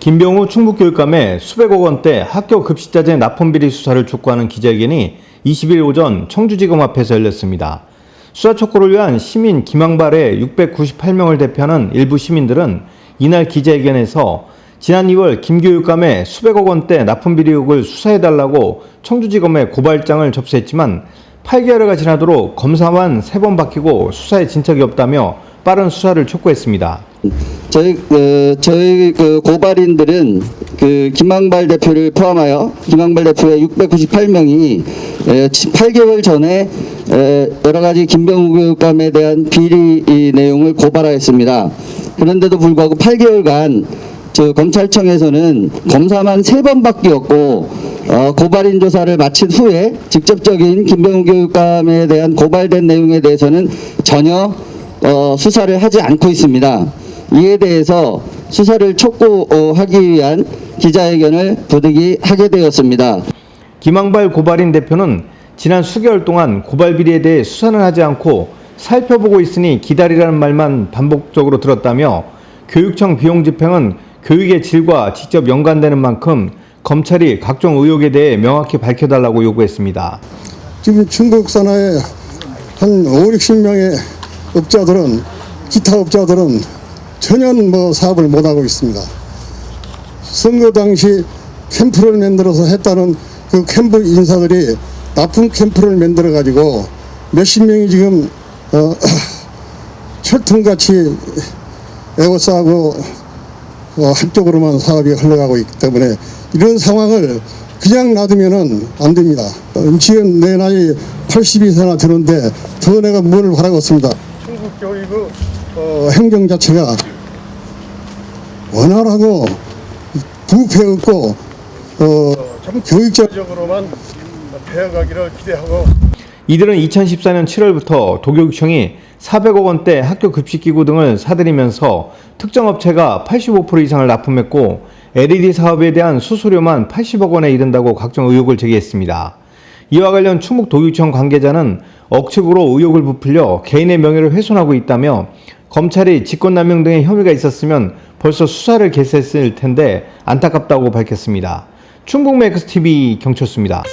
김병우 충북교육감의 수백억 원대 학교 급식자재 납품 비리 수사를 촉구하는 기자회견이 20일 오전 청주지검 앞에서 열렸습니다. 수사 촉구를 위한 시민 김항발의 698명을 대표하는 일부 시민들은 이날 기자회견에서 지난 2월 김교육감의 수백억 원대 납품 비리 의혹을 수사해달라고 청주지검에 고발장을 접수했지만 8개월여가 지나도록 검사만 3번 바뀌고 수사에 진척이 없다며 빠른 수사를 촉구했습니다. 저희 그 저희 그 고발인들은 그 김항발 대표를 포함하여 김항발 대표의 698명이 8개월 전에 에, 여러 가지 김병우 교육감에 대한 비리 이 내용을 고발하였습니다. 그런데도 불구하고 8개월간 저 검찰청에서는 검사만 세번 바뀌었고 어, 고발인 조사를 마친 후에 직접적인 김병우 교육감에 대한 고발된 내용에 대해서는 전혀 어, 수사를 하지 않고 있습니다. 이에 대해서 수사를 촉구하기 위한 기자회견을 부득이 하게 되었습니다. 김항발 고발인 대표는 지난 수개월 동안 고발 비리에 대해 수사는 하지 않고 살펴보고 있으니 기다리라는 말만 반복적으로 들었다며 교육청 비용 집행은 교육의 질과 직접 연관되는 만큼 검찰이 각종 의혹에 대해 명확히 밝혀달라고 요구했습니다. 지금 중국 산하에 한 5, 60명의 업자들은 기타 업자들은 전혀 뭐 사업을 못 하고 있습니다. 선거 당시 캠프를 만들어서 했다는 그 캠프 인사들이 나쁜 캠프를 만들어 가지고 몇십 명이 지금 어, 철통같이 에워싸고 어, 한쪽으로만 사업이 흘러가고 있기 때문에 이런 상황을 그냥 놔두면은 안 됩니다. 어, 지금 내 나이 82세나 되는데 더 내가 뭘 바라겠습니다. 중국 교육의 어, 행정 자체가 원활하고 부패 없고 어, 좀 교육적으로만 배워가기를 기대하고 이들은 2014년 7월부터 도교육청이 400억 원대 학교 급식기구 등을 사들이면서 특정 업체가 85% 이상을 납품했고 LED 사업에 대한 수수료만 80억 원에 이른다고 각종 의혹을 제기했습니다. 이와 관련 충북 도교육청 관계자는 억측으로 의혹을 부풀려 개인의 명예를 훼손하고 있다며 검찰이 직권남용 등의 혐의가 있었으면 벌써 수사를 개시했을 텐데 안타깝다고 밝혔습니다. 충북 맥스 TV 경초수입니다.